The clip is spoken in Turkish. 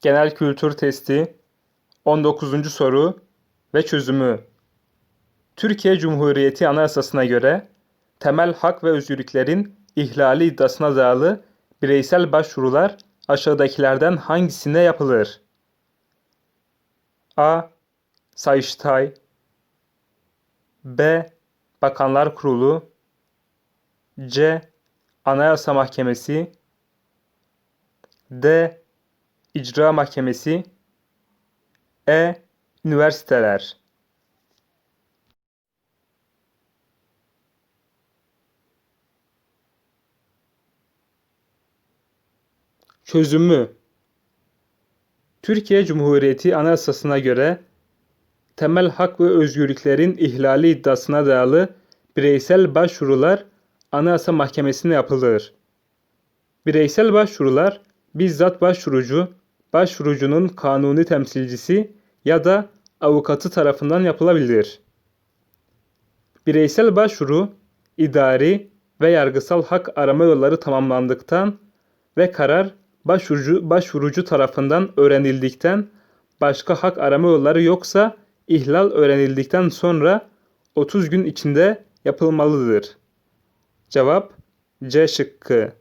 Genel kültür testi 19. soru ve çözümü. Türkiye Cumhuriyeti Anayasası'na göre temel hak ve özgürlüklerin ihlali iddiasına dayalı bireysel başvurular aşağıdakilerden hangisine yapılır? A. Sayıştay B. Bakanlar Kurulu C. Anayasa Mahkemesi D. İcra Mahkemesi E. Üniversiteler Çözümü Türkiye Cumhuriyeti Anayasası'na göre temel hak ve özgürlüklerin ihlali iddiasına dayalı bireysel başvurular Anayasa Mahkemesi'ne yapılır. Bireysel başvurular bizzat başvurucu, başvurucunun kanuni temsilcisi ya da avukatı tarafından yapılabilir. Bireysel başvuru, idari ve yargısal hak arama yolları tamamlandıktan ve karar başvurucu, başvurucu tarafından öğrenildikten başka hak arama yolları yoksa ihlal öğrenildikten sonra 30 gün içinde yapılmalıdır. Cevap C şıkkı.